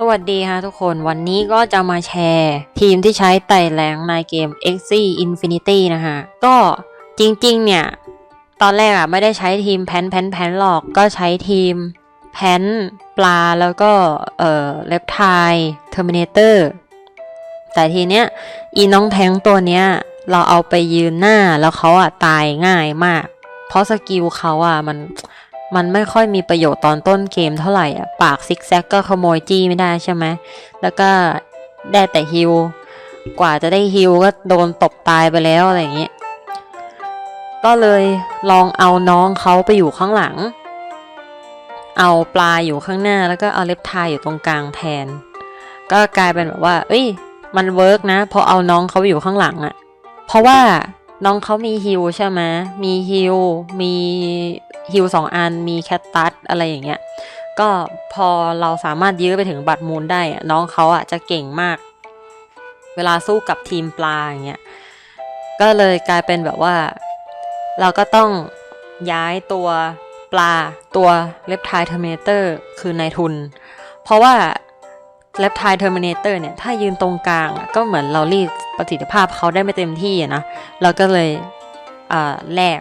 สวัสดีค่ะทุกคนวันนี้ก็จะมาแชร์ ทีมที่ใช้ไต่แรงในเกม x e Infinity นะคะก็จริงๆ เนี่ย ตอนแรกอะไม่ได้ใช้ทีมแพนแพนแพนหรอกก็ใช้ทีมแพนปลาแล้วก็เอ่อเลปไทเทอร์มินเตอร์แต่ทีเนี้ยอีน้องแทงตัวเนี้ย เราเอาไปยืนหน้าแล้วเขาอะตายง่ายมาก เพราะสกิลเขาอะมัน มันไม่ค่อยมีประโยชน์ตอนต้นเกมเท่าไหร่อะปากซิกแซกก็ขโมยจี้ไม่ได้ใช่ไหมแล้วก็ได้แต่ฮิวกว่าจะได้ฮิวก็โดนตบตายไปแล้วอะไรอย่างเงี้ยก็เลยลองเอาน้องเขาไปอยู่ข้างหลัง เอาปลาอยู่ข้างหน้าแล้วก็เอาเล็บทายอยู่ตรงกลางแทน ก็กลายเป็นแบบว่า เอ้ย มันเวิร์กนะพอเอาน้องเขาไปอยู่ข้างหลังอะเพราะว่า น้องเขามีฮิวใช่ไหมมีฮิวมีฮิวสองอัน มีแคตตัสอะไรอย่างเงี้ย ก็พอเราสามารถยื้อไปถึงบัตรมูลได้ น้องเขาอะจะเก่งมาก เวลาสู้กับทีมปลาอย่างเงี้ย ก็เลยกลายเป็นแบบว่า เราก็ต้องย้ายตัวปลาตัวเลปไทเทอร์มินเตอร์คือนายทุน เพราะว่า เลปไทเทอร์มินเตอร์เนี่ย ถ้ายืนตรงกลางก็เหมือนเรารีดประสิทธิภาพเขาได้ไม่เต็มที่นะ เราก็เลยแลก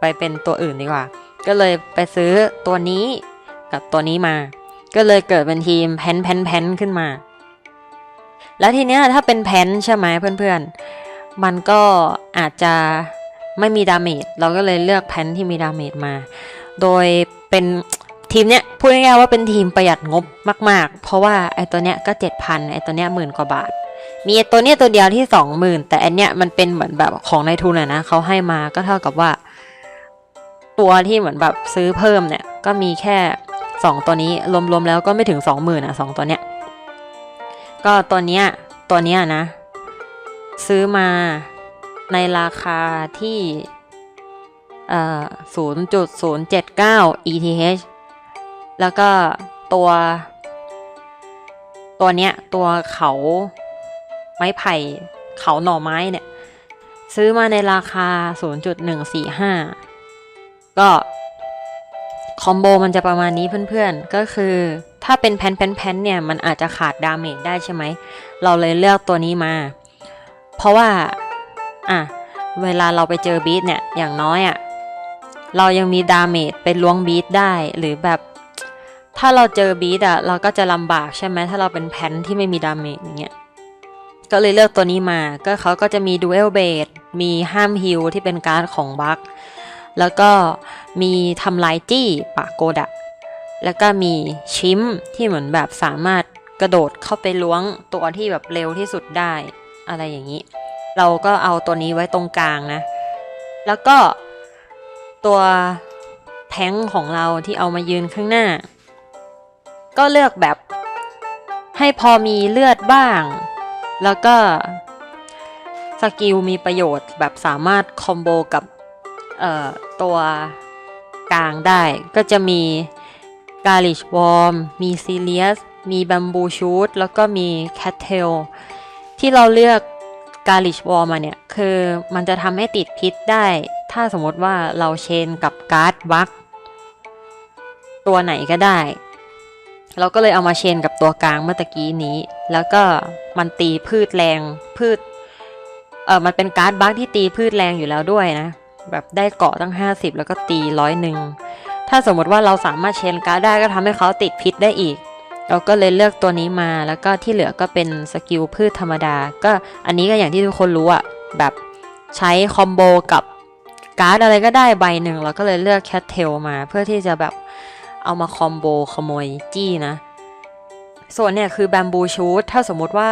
ไปเป็นตัวอื่นดีกว่า ก็เลยไปซื้อตัวนี้กับตัวนี้มา ก็เลยเกิดเป็นทีมแพนแพนแพนขึ้นมา แล้วทีเนี้ยถ้าเป็นแพนใช่ไหมเพื่อนๆ มันก็อาจจะไม่มีดาเมจ เราก็เลยเลือกแพนที่มีดาเมจมา โดยเป็น ทีมเนี้ยพูดง่ายๆว่าเป็นทีมประหยัดงบมาก ๆ เพราะว่าไอตัวเนี้ยก็เจ็ดพันไอตัวเนี้ยหมื่นกว่าบาท มีไอตัวเนี้ยตัวเดียวที่สองหมื่นแต่อันเนี้ยมันเป็นเหมือนแบบของนายทุนอะนะเขาให้มาก็เท่ากับว่า ตัวที่เหมือนแบบซื้อเพิ่มเนี่ย ก็มีแค่สองตัวนี้รวมๆแล้วก็ไม่ถึงสองหมื่นอะสองตัวเนี้ยก็ตัวเนี้ยตัวเนี้ยนะ ซื้อมาในราคาที่เอ่อศูนย์จุดศูนย์เจ็ดเก้า ETH แล้วก็ตัว ตัวเนี้ย ตัวเขาไม้ไผ่เขาหน่อไม้เนี่ย ซื้อมาในราคา 0.145 ก็คอมโบมันจะประมาณนี้เพื่อนๆ ก็คือถ้าเป็นแพนแพนแพนเนี่ย มันอาจจะขาดดาเมจได้ใช่ไหม เราเลยเลือกตัวนี้มา เพราะว่า อะ เวลาเราไปเจอบีทเนี่ย อย่างน้อยอะ่ะ เรายังมีดาเมจไปล้วงบีทได้ หรือแบบ ถ้าเราเจอบีทอะเราก็จะลำบากใช่ไหมถ้าเราเป็นแพนที่ไม่มีดาเมจอย่างเงี้ยก็เลยเลือกตัวนี้มา ก็เขาก็จะมีดูเอลเบดมีห้ามฮิลที่เป็นการ์ดของบัคแล้วก็มีทำลายจี้ปากโกดะ แล้วก็มีชิมที่เหมือนแบบสามารถกระโดดเข้าไปล้วงตัวที่แบบเร็วที่สุดได้อะไรอย่างนี้ เราก็เอาตัวนี้ไว้ตรงกลางนะ แล้วก็ตัวแทงของเราที่เอามายืนข้างหน้า ก็เลือกแบบ ให้พอมีเลือดบ้าง แล้วก็สกิลมีประโยชน์แบบสามารถคอมโบกับตัวกลางได้ ก็จะมีกาลิชวอร์มมีซีเลียสมีบัมบูชูดแล้วก็มีแคทเทลที่เราเลือกกาลิชวอร์มาเนี่ย คือมันจะทำให้ติดพิษได้ ถ้าสมมติว่าเราเชนกับการ์ดบัคตัวไหนก็ได้ เราก็เลยเอามาเชนกับตัวกลางเมื่อตะกี้นี้ แล้วก็มันตีพืชแรงพืชเออมันเป็นการ์ดบัคที่ตีพืชแรงอยู่แล้วด้วยนะ แบบได้เกาะตั้ง 50 แล้วก็ตีร้อยหนึ่งถ้าสมมติว่าเราสามารถเชนการ์ดได้ก็ทำให้เขาติดพิษได้อีก เราก็เลยเลือกตัวนี้มาแล้วก็ที่เหลือก็เป็นสกิลพืชธรรมดา ก็อันนี้ก็อย่างที่ทุกคนรู้อะแบบใช้คอมโบกับการ์ดอะไรก็ได้ใบหนึ่งเราก็เลยเลือกแคทเทลมาเพื่อที่จะแบบ เอามาคอมโบขโมยจี้นะ ส่วนเนี่ยคือแบมบูชูดถ้าสมมติว่า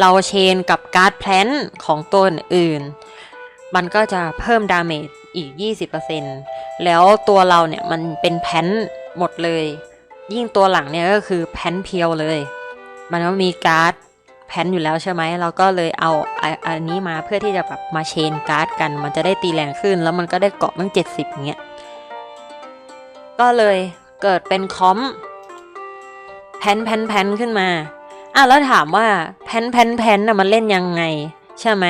เราเชนกับการ์ดแพลนของตัวอื่น มันก็จะเพิ่มดาเมจอีก 20%แล้วตัวเราเนี่ยมันเป็นแพนหมดเลย ยิ่งตัวหลังเนี่ยก็คือแพนเพียวเลย มันก็มีการ์ดแพนอยู่แล้วใช่ไหม เราก็เลยเอาอัอันนี้มาเพื่อที่จะแบบมาเชนการ์ดกัน มันจะได้ตีแรงขึ้น แล้วมันก็ได้เกาะตั้ง 70อย่างเงี้ย ก็เลย เกิดเป็นคอมแพนแพนแพนขึ้นมาอะแล้วถามว่าแพนแพนแพนน่ะมันเล่นยังไง ใช่ไหม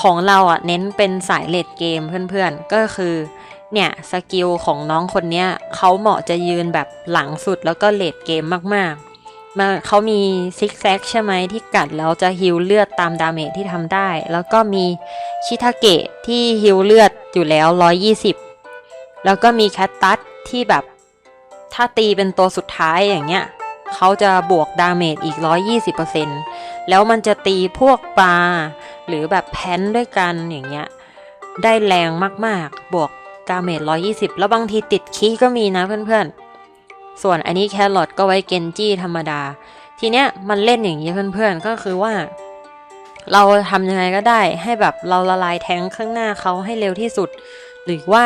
ของเราอะเน้นเป็นสายเลดเกมเพื่อนๆ ก็คือเนี่ยสกิลของน้องคนเนี้ยเขาเหมาะจะยืนแบบหลังสุดแล้วก็เลดเกมมากๆมันเขามีซิกแซกใช่ไหมที่กัดแล้วจะฮิวเลือดตามดาเมจที่ทำได้ แล้วก็มีชิทาเกะที่ฮิวเลือดอยู่แล้ว 120 แล้วก็มีแคตตัสที่แบบ ถ้าตีเป็นตัวสุดท้ายอย่างเงี้ยเขาจะบวกดาเมจอีก 120%แล้วมันจะตีพวกปลา หรือแบบแพนด้วยกันอย่างเงี้ย ได้แรงมากๆ บวกดาเมจ 120 แล้วบางทีติดคีก็มีนะเพื่อนๆ ส่วนอันนี้แครอทก็ไว้เกนจี้ธรรมดา ทีเนี้ยมันเล่นอย่างนี้เพื่อนๆ ก็คือว่า เราทำยังไงก็ได้ให้แบบเราละลายแทงข้างหน้าเขาให้เร็วที่สุด หรือว่า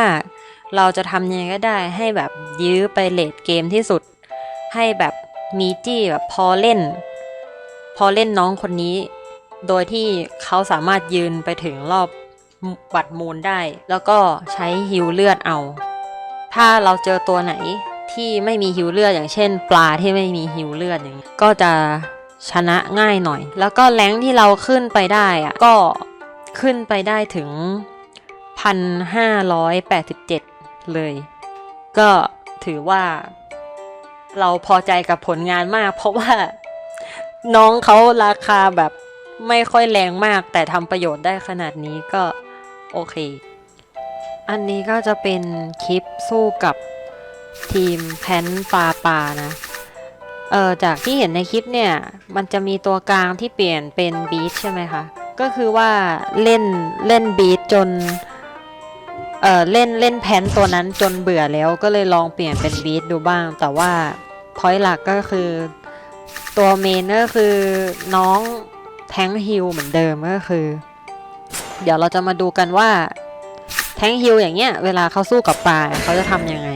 เราจะทำยังไงก็ได้ให้แบบยื้อไปเลดเกมที่สุด ให้แบบมีจี้แบบพอเล่น พอเล่นน้องคนนี้ โดยที่เขาสามารถยืนไปถึงรอบบัตรมูลได้ แล้วก็ใช้ฮิวเลือดเอา ถ้าเราเจอตัวไหนที่ไม่มีฮิวเลือดอย่างเช่น ปลาที่ไม่มีฮิวเลือดอย่างนี้ก็จะชนะง่ายหน่อย แล้วก็แรงที่เราขึ้นไปได้อะก็ขึ้นไปได้ถึง 1,587 เลย ก็ถือว่าเราพอใจกับผลงานมาก เพราะว่าน้องเขาราคาแบบไม่ค่อยแรงมาก แต่ทำประโยชน์ได้ขนาดนี้ก็โอเค อันนี้ก็จะเป็นคลิปสู้กับทีมแพนปาปานะ เออจากที่เห็นในคลิปเนี่ย มันจะมีตัวกลางที่เปลี่ยนเป็นบีทใช่ไหมคะ ก็คือว่าเล่นเล่นบีทจน เออเล่นเล่นแพนตัวนั้นจนเบื่อแล้วก็เลยลองเปลี่ยนเป็นบีทดูบ้าง แต่ว่าพอยหลักก็คือตัวเมนก็คือน้องแทงฮิลเหมือนเดิมก็คือ เดี๋ยวเราจะมาดูกันว่าแทงฮิลอย่างเงี้ยเวลาเขาสู้กับปลาเขาจะทำยังไง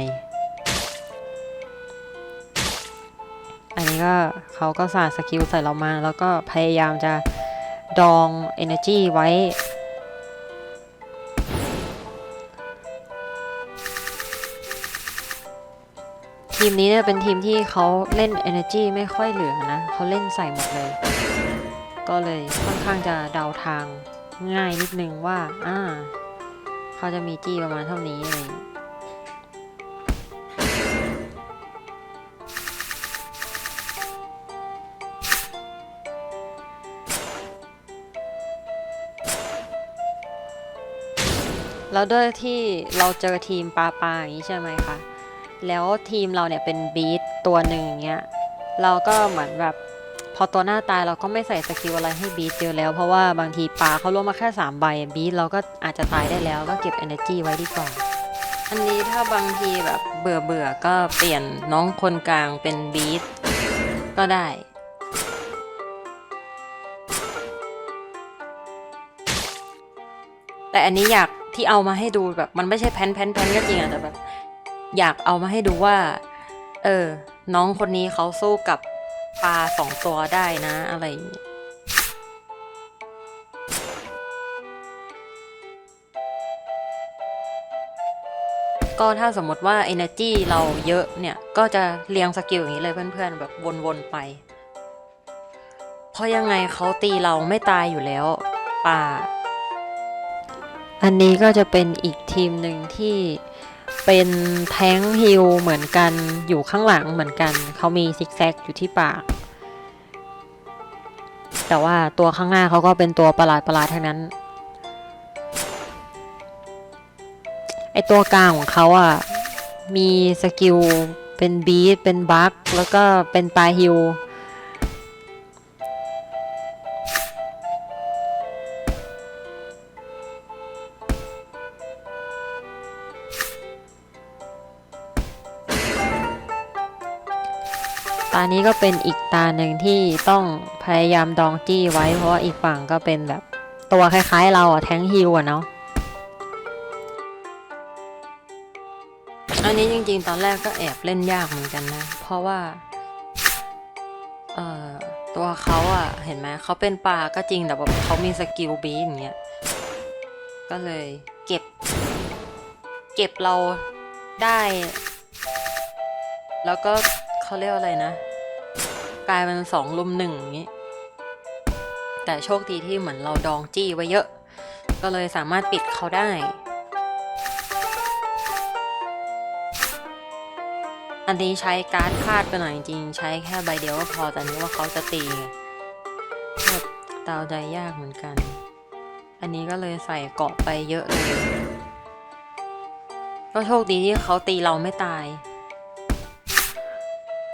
อันนี้ก็เขาก็สาดสกิลใส่เรามา แล้วก็พยายามจะดอง energy ไว้ ทีมนี้เนี่ยเป็นทีมที่เขาเล่น energy ไม่ค่อยเหลือนะเขาเล่นใส่หมดเลย ก็เลยค่อนข้างจะเดาทางง่ายนิดนึงว่าอ่าเขาจะมีจี้ประมาณเท่านี้อะไรอย่างงี้แล้วด้วยที่เราเจอทีมปลาปลาอย่างนี้ใช่ไหมคะ แล้วทีมเราเนี่ยเป็นบีทตัวหนึ่งอย่างเงี้ยเราก็เหมือนแบบพอตัวหน้าตายเราก็ไม่ใส่สกิลอะไรให้บีทเยอะแล้ว เพราะว่าบางทีปลาเขาลงมาแค่3ใบบีทเราก็อาจจะตายได้แล้วก็เก็บ energy ไว้ดีกว่า อันนี้ถ้าบางทีแบบเบื่อเบื่อก็เปลี่ยนน้องคนกลางเป็นบีทก็ได้แต่อันนี้อยากที่เอามาให้ดูแบบมันไม่ใช่แพนแพนแพนก็จริงอะแต่แบบ อยากเอามาให้ดูว่า เออ น้องคนนี้เขาสู้กับปลาสองตัวได้นะ อะไรอย่างงี้ก็ถ้าสมมติว่า energy เราเยอะเนี่ย ก็จะเรียงสกิลอย่างนี้เลยเพื่อนๆ แบบวนๆไป เพราะยังไงเขาตีเราไม่ตายอยู่แล้วปลาอันนี้ก็จะเป็นอีกทีมหนึ่งที่ เป็นแท้งฮิลเหมือนกันอยู่ข้างหลังเหมือนกัน เขามีซิกแซกอยู่ที่ปาก แต่ว่าตัวข้างหน้าเขาก็เป็นตัวประหลาดประหลาดทั้งนั้น ไอตัวกลางของเขาอะ มีสกิลเป็นบีทเป็นบัคแล้วก็เป็นปลาฮิลานี้ก็เป็นอีกตาหนึ่งที่ต้องพยายามดองจี้ไว้ เพราะว่าอีกฝั่งก็เป็นแบบตัวคล้ายๆ เราอะแทงฮิลอะเนาะอันนี้จริงๆ ตอนแรกก็แอบเล่นยากเหมือนกันนะ เพราะว่าเอ่อตัวเขาอะเห็นไหมเขาเป็นปลาก็จริงแต่แบบเขามีสกิลบีอย่างเงี้ยก็เลยเก็บ เก็บเราได้ แล้วก็เขาเรียกอะไรนะ กลายเป็นสองลุมหนึ่งอย่างนี้ แต่โชคดีที่เหมือนเราดองจี้ไว้เยอะ ก็เลยสามารถปิดเขาได้ อันนี้ใช้การ์ดคาดไปหน่อยจริงๆใช้แค่ใบเดียวก็พอแต่นึกว่าเขาจะตีแบบเดาใจยากเหมือนกัน อันนี้ก็เลยใส่เกาะไปเยอะเลยก็โชคดีที่เขาตีเราไม่ตาย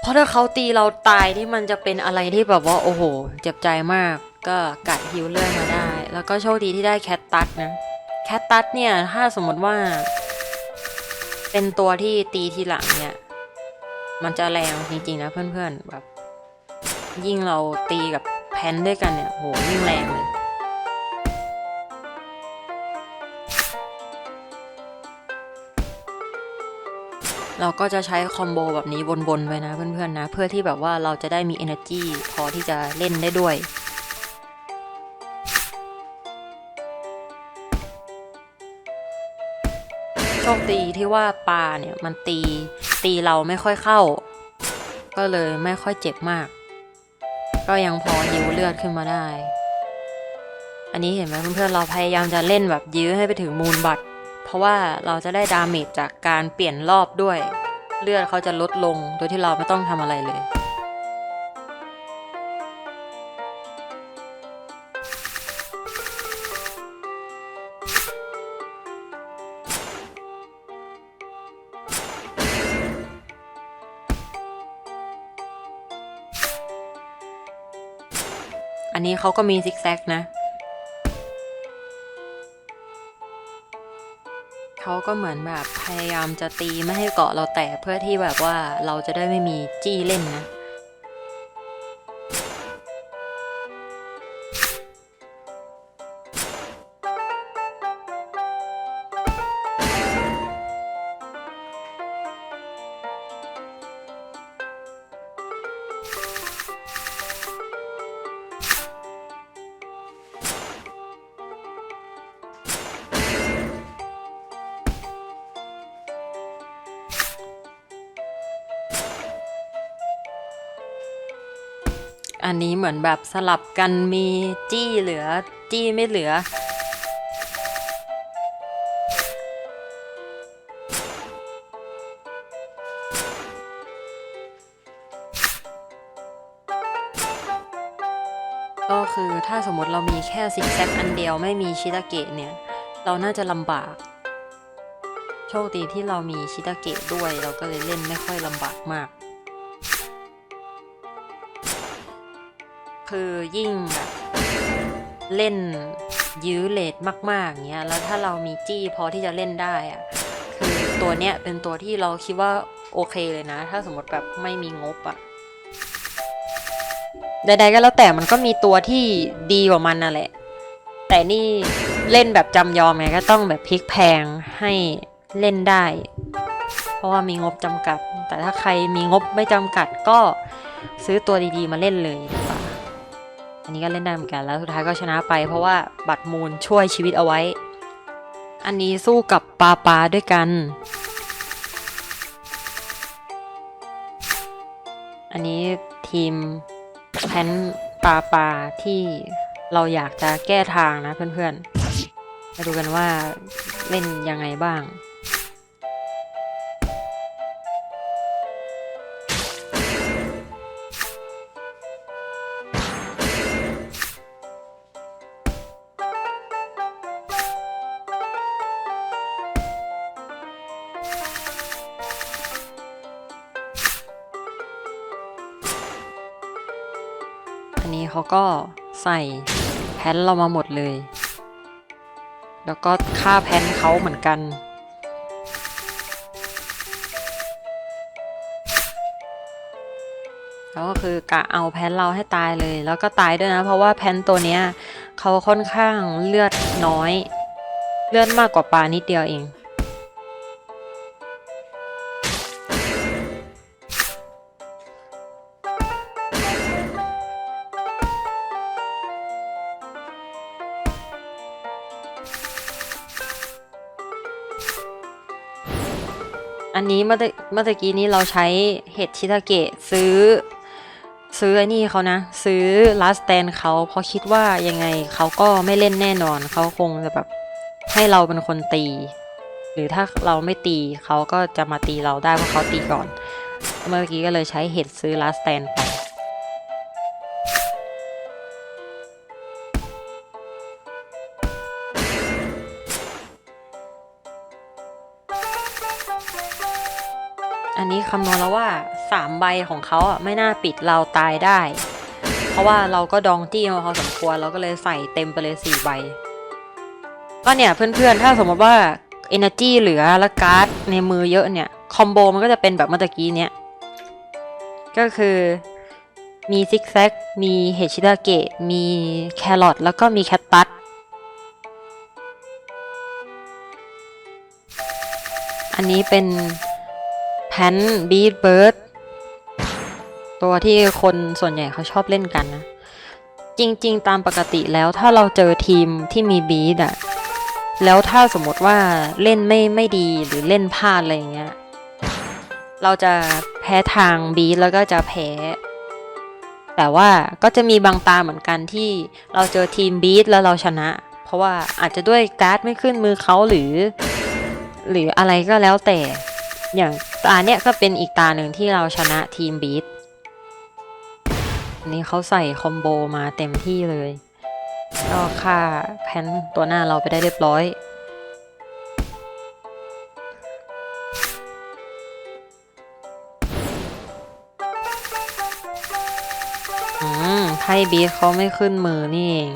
เพราะถ้าเขาตีเราตายนี่มันจะเป็นอะไรที่แบบว่าโอ้โห เจ็บใจมาก ก็กัดฮิวเลื่อนมาได้ แล้วก็โชคดีที่ได้แคทตัสนะ แคทตัสเนี่ยถ้าสมมติว่า เป็นตัวที่ตีทีหลังเนี่ย มันจะแรงจริงๆนะเพื่อนๆแบบ ยิ่งเราตีกับแพนด้วยกันเนี่ยโหยิ่งแรงเลย เราก็จะใช้คอมโบแบบนี้วนๆไปนะเพื่อนๆนะ เพื่อที่แบบว่าเราจะได้มี energy พอที่จะเล่นได้ด้วยโชคดีที่ว่าปลาเนี่ยมันตีตีเราไม่ค่อยเข้า ก็เลยไม่ค่อยเจ็บมาก ก็ยังพอยิวเลือดขึ้นมาได้ อันนี้เห็นไหมเพื่อนๆเราพยายามจะเล่นแบบยื้อให้ไปถึงมูลบัตร ราะว่าเราจะได้ดาเมจจากการเปลี่ยนรอบด้วย เลือดเขาจะลดลงโดยที่เราไม่ต้องทำอะไรเลย อันนี้เขาก็มีซิกแซกนะ เขาก็เหมือนแบบพยายามจะตีไม่ให้เกาะเราแตกเพื่อที่แบบว่าเราจะได้ไม่มีจี้เล่นนะ อันนี้เหมือนแบบสลับกันมีจี้เหลือ จี้ไม่เหลือ ก็คือถ้าสมมติเรามีแค่ซิกแซกอันเดียวไม่มีชิตาเกะเนี่ย เราน่าจะลำบาก โชคดีที่เรามีชิตาเกะด้วย เราก็เลยเล่นไม่ค่อยลำบากมาก คือยิ่งแบบเล่นยื้อเลทมากๆเงี้ย แล้วถ้าเรามีจี้พอที่จะเล่นได้อะคือตัวเนี้ยเป็นตัวที่เราคิดว่าโอเคเลยนะ ถ้าสมมติแบบไม่มีงบอะใดๆก็แล้วแต่มันก็มีตัวที่ดีกว่ามันน่ะแหละ แต่นี่เล่นแบบจำยอมไงก็ต้องแบบพลิกแพงให้เล่นได้ เพราะว่ามีงบจำกัด แต่ถ้าใครมีงบไม่จำกัดก็ซื้อตัวดีๆมาเล่นเลย อันนี้ก็เล่นได้เหมือนกันแล้วสุดท้ายก็ชนะไปเพราะว่าบัตรมูลช่วยชีวิตเอาไว้ อันนี้สู้กับปลาปลาด้วยกัน อันนี้ทีมแพนปลาปลาที่เราอยากจะแก้ทางนะเพื่อนๆมาดูกันว่าเล่นยังไงบ้าง นี้เขาก็ใส่แพนเรามาหมดเลย แล้วก็ค่าแพนเขาเหมือนกัน แล้วก็คือกะเอาแพนเราให้ตายเลย แล้วก็ตายด้วยนะ เพราะว่าแพนตัวเนี้ยเขาค่อนข้างเลือดน้อย เลือดมากกว่าปลานิดเดียวเอง อันนี้เมื่อตะเมื่อกี้นี้เราใช้เห็ดชิตาเกะซื้อ ซื้อไอ้นี่เขานะ ซื้อลาสแตนเขาเพราะคิดว่ายังไงเขาก็ไม่เล่นแน่นอนเขาคงจะแบบให้เราเป็นคนตี หรือถ้าเราไม่ตีเขาก็จะมาตีเราได้เพราะเขาตีก่อน เมื่อกี้ก็เลยใช้เห็ดซื้อลาสแตนไป คำนวณแล้วว่าสามใบของเขาอะไม่น่าปิดเราตายได้ เพราะว่าเราก็ดองจี้มาพอสมควรเราก็เลยใส่เต็มไปเลยสี่ใบ ก็เนี่ยเพื่อนๆ ถ้าสมมติว่า Energy เหลือและการ์ดในมือเยอะเนี่ย คอมโบมันก็จะเป็นแบบเมื่อกี้เนี่ย ก็คือมีซิกแซก มีเฮชิดาเกะ มีแครอทแล้วก็มีแคตตัสอันนี้เป็น แพนบีดเบิร์ดตัวที่คนส่วนใหญ่เขาชอบเล่นกันนะ จริง ๆ ตามปกติแล้วถ้าเราเจอทีมที่มีบีดอะแล้วถ้าสมมติว่าเล่นไม่ไม่ดีหรือเล่นพลาดอะไรเงี้ย เราจะแพ้ทางบีทแล้วก็จะแพ้ แต่ว่าก็จะมีบางตาเหมือนกันที่เราเจอทีมบีทแล้วเราชนะ เพราะว่าอาจจะด้วยการ์ดไม่ขึ้นมือเขาหรือ หรืออะไรก็แล้วแต่ อย่างตาเนี้ยก็เป็นอีกตาหนึ่งที่เราชนะทีมบีทนนี้เขาใส่คอมโบมาเต็มที่เลย ก็ฆ่าแพนตัวหน้าเราไปได้เรียบร้อย อืมไพ่บีทเขาไม่ขึ้นมือนี่เอง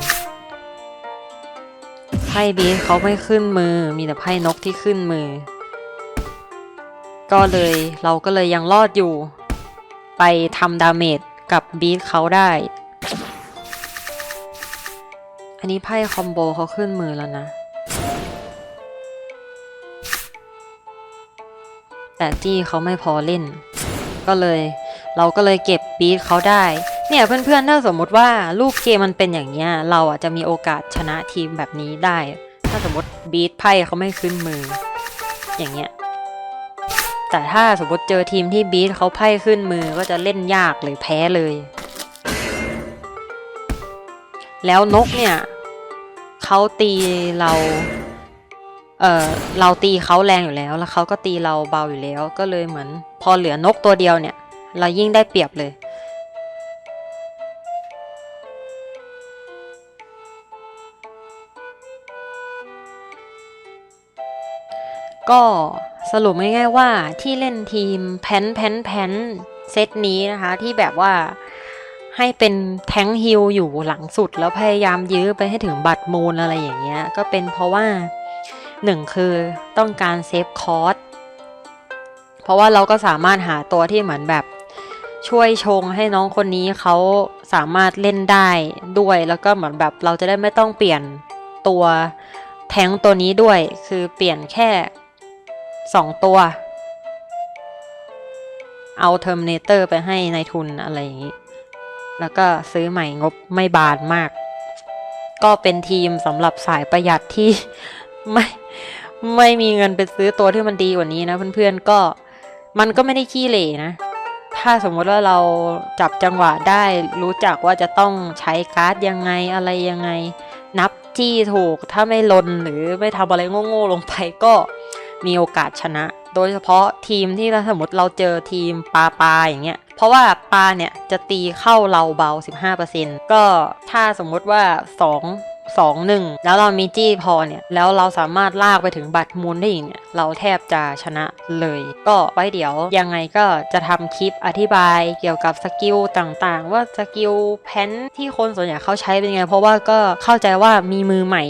ไพ่บีทเขาไม่ขึ้นมือ มีแต่ไพ่นกที่ขึ้นมือ ก็เลยเราก็เลยยังรอดอยู่ ไปทำดาเมจกับบีทเขาได้ อันนี้ไพ่คอมโบเขาขึ้นมือแล้วนะ แต่จี้เขาไม่พอเล่น ก็เลยเราก็เลยเก็บบีทเขาได้ เนี่ยเพื่อนๆถ้าสมมติว่าลูกเกมมันเป็นอย่างเงี้ย เราอะจะมีโอกาสชนะทีมแบบนี้ได้ ถ้าสมมติบีทไพ่เขาไม่ขึ้นมือ อย่างเงี้ย แต่ถ้าสมมติเจอทีมที่บีทเขาไพ่ขึ้นมือก็จะเล่นยากหรือแพ้เลย แล้วนกเนี่ยเขาตีเรา เออเราตีเขาแรงอยู่แล้ว แล้วเขาก็ตีเราเบาอยู่แล้ว ก็เลยเหมือน พอเหลือนกตัวเดียวเนี่ย เรายิ่งได้เปรียบเลย ก็ สรุปง่ายๆว่าที่เล่นทีมแพนแพนแพนเซตนี้นะคะ ที่แบบว่าให้เป็นแท้งฮิลอยู่หลังสุด แล้วพยายามยื้อไปให้ถึงบัตรมูลอะไรอย่างเงี้ย ก็เป็นเพราะว่าหนึ่งคือต้องการเซฟคอร์สเพราะว่าเราก็สามารถหาตัวที่เหมือนแบบช่วยชงให้น้องคนนี้เขาสามารถเล่นได้ด้วยแล้วก็เหมือนแบบเราจะได้ไม่ต้องเปลี่ยนตัวแท้งตัวนี้ด้วย คือเปลี่ยนแค่ สองตัว เอาเทอร์มินเตอร์ไปให้ในายทุนอะไรอย่างนี้ แล้วก็ซื้อใหม่งบไม่บานมาก ก็เป็นทีมสำหรับสายประหยัดที่ไม่ไม่มีเงินไปซื้อตัวที่มันดีกว่านี้นะเพื่อนๆก็มันก็ไม่ได้ขี้เหร่นะ ถ้าสมมติว่าเราจับจังหวะได้รู้จักว่าจะต้องใช้การ์ดยังไงอะไรยังไง นับจี้ถูกถ้าไม่ลนหรือไม่ทำอะไรโง่ๆลงไปก็ มีโอกาสชนะ โดยเฉพาะทีมที่ถ้าสมมติเราเจอทีมปลาปลาอย่างเงี้ยเพราะว่าปลาเนี่ยจะตีเข้าเราเบา 15%ก็ถ้าสมมติว่า 2 2 1 แล้วเรามีจี้พอเนี่ย แล้วเราสามารถลากไปถึงบัตรมูลได้อีกเนี่ย เราแทบจะชนะเลย ก็ไว้เดี๋ยวยังไงก็จะทำคลิปอธิบายเกี่ยวกับสกิลต่างๆ ว่าสกิลแพนที่คนส่วนใหญ่เขาใช้เป็นไง เพราะว่าก็เข้าใจว่ามีมือใหม่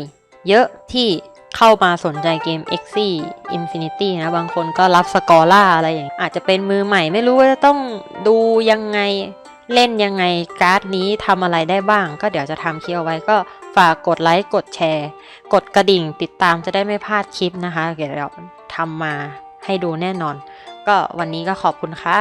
เยอะที่ เข้ามาสนใจเกม x i Infinity นะ บางคนก็รับสกอร่าอะไรอย่าง อาจจะเป็นมือใหม่ไม่รู้ว่าจะต้องดูยังไงเล่นยังไงการ์ดนี้ทำอะไรได้บ้าง ก็เดี๋ยวจะทำคลิปเอาไว้ก็ฝากกดไลค์กดแชร์ กดกระดิ่งติดตามจะได้ไม่พลาดคลิปนะคะ เดี๋ยวทำมาให้ดูแน่นอน ก็วันนี้ก็ขอบคุณค่ะ